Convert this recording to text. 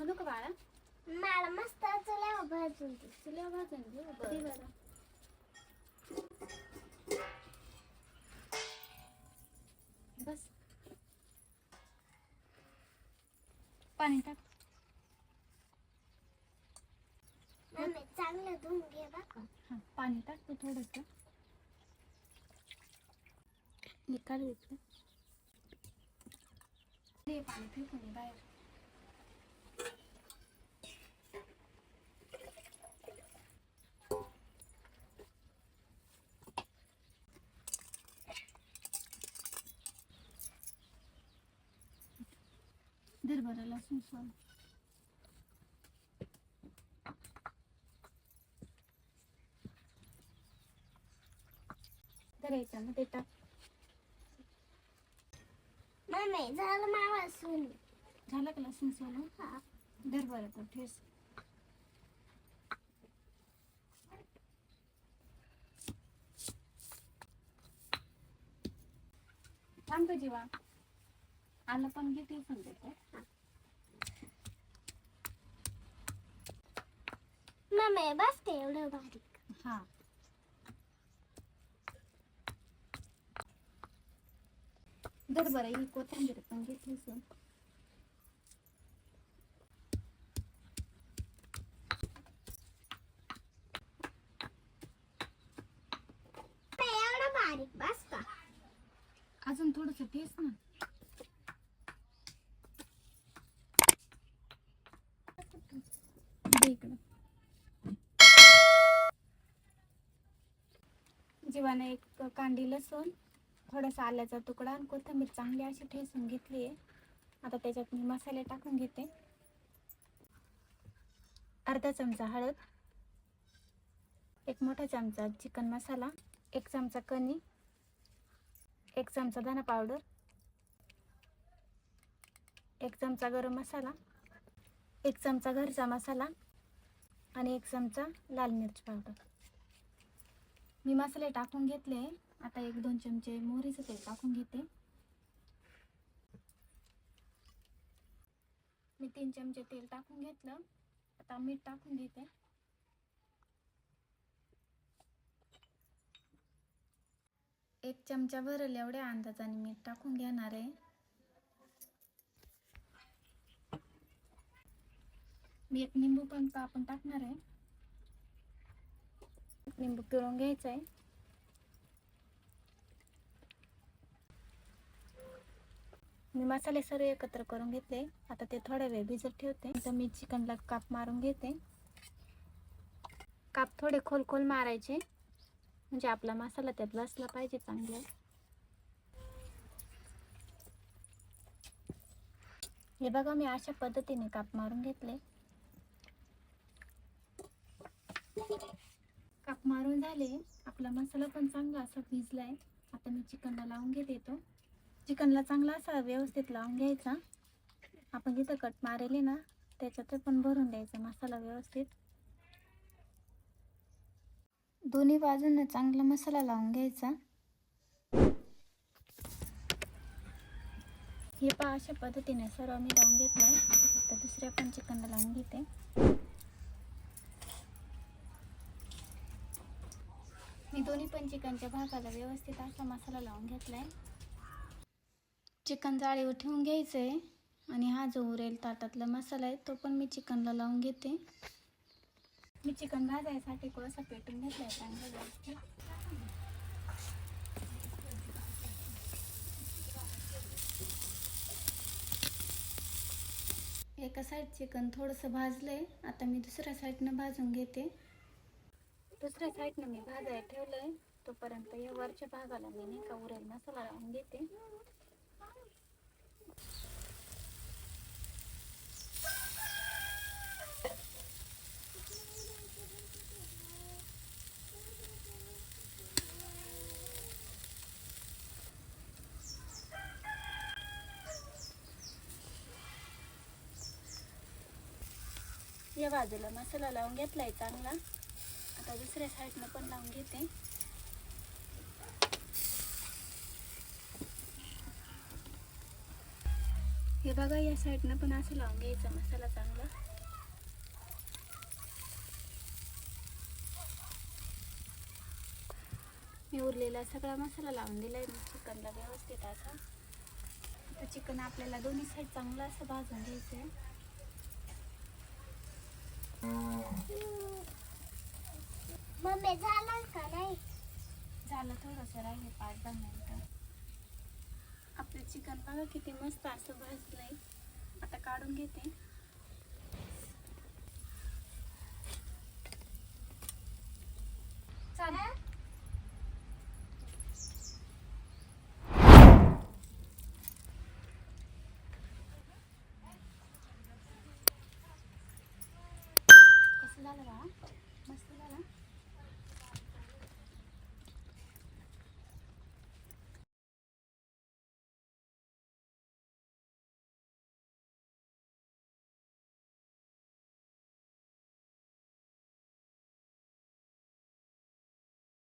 दे कालवण बनू का बाळा. मला मस्त चुल्यावर भाजून दे. भाजून बरं. बस. पाणी टाक. मम्मी चांगलं धुवून घे बघा हां पाणी टाक तू थोडंसं. निकाल इथलं दे पाणी फेकून बाहेर. धर बरं लसूण सोल धर याच्यामध्ये टाक मम्मी झालं मावा सून झालं का लसूण सोलून? हा. धर बरं तो ठेस. थांब का जीवा. आलं पण घे ते पण मम्मी बस ते एवढं बारीक. हा. धर बरं ही कोथिंबीर पण घे ठेसून मम्मी, एवढं बारीक बस का? अजून थोडस ठेस ना दे इकडं जीवाने एक कांडी लसूण थोडासा आल्याचा तुकडा आणि कोथिंबीर चांगली अशी ठेसून घेतली आहे. आता त्याच्यात मी मसाले टाकून घेते. अर्धा चमचा हळद एक मोठा चमचा चिकन मसाला एक चमचा कणी एक चमचा धना पावडर एक चमचा गरम मसाला एक चमचा घरचा मसाला आणि एक चमचा लाल मिरच पावडर. मी मसाले टाकून घेतले. आता एक दोन चमचे मोहरीचं तेल टाकून घेते. मी तीन चमचे तेल टाकून घेतलं. आता मीठ टाकून घेते. एक चमचा भरल एवढ्या अंदाजाने मीठ टाकून घेणार आहे. मी एक निंबू पण आपण टाकणार आहे. निंबू पिळून घ्यायचं आहे. मी मसाले सर्व एकत्र करून घेतले. आता ते थोडा वेळ भिजत ठेवते. आता मी चिकनला काप मारून घेते. काप थोडे खोल खोल मारायचे. म्हणजे आपला मसाला त्यात बसला पाहिजे चांगला. हे बघा मी अशा पद्धतीने काप मारून घेतले. काप मारून झाले. आपला मसाला पण चांगला असा भिजला आहे आता मी चिकनला लावून घेते तो. चिकनला चांगला असा व्यवस्थित लावून घ्यायचा. आपण जिथं कट मारेले ना त्याच्यात पण भरून द्यायचा मसाला व्यवस्थित. दोन्ही बाजूनं चांगला मसाला लावून घ्यायचा. हे पहा अशा पद्धतीने सर्व मी लावून घेतलंय. तर दुसऱ्या पण चिकनला लावून घेते मी दोन्ही पण चिकनच्या भागाला व्यवस्थित असा मसाला लावून घेतलाय. चिकन जाळीवर ठेवून घ्यायचं आहे आणि हा जो उरेल ताटातला मसाला आहे तो पण मी चिकनला लावून घेते. मी चिकन भाजायसाठी कोळसा पेटून घेतलाय चांगलं व्यवस्थित. एका साईड चिकन थोडंसं भाजलंय. आता मी दुसऱ्या साईडनं भाजून घेते. दुसऱ्या साईडनं मी भाजायला ठेवलंय. तोपर्यंत या वरच्या भागाला मी नाही का उरेल मसाला लावून घेते. या बाजूला मसाला लावून घेतलाय चांगला. आता दुसऱ्या साईडनं पण लावून घेते. हे बघा या साईडनं पण असं लावून घ्यायचा मसाला चांगला. मी उरलेला सगळा मसाला लावून दिलाय चिकनला व्यवस्थित असा. आता चिकन आपल्याला दोन्ही साईड चांगलं असं भाजून घ्यायचं आहे मम्मी झालं का नाही? झालं थोडंसं राहिले पाच दहा मिनटं. आपलं चिकन बघा किती मस्त असं भाजलंय. आता काढून घेते.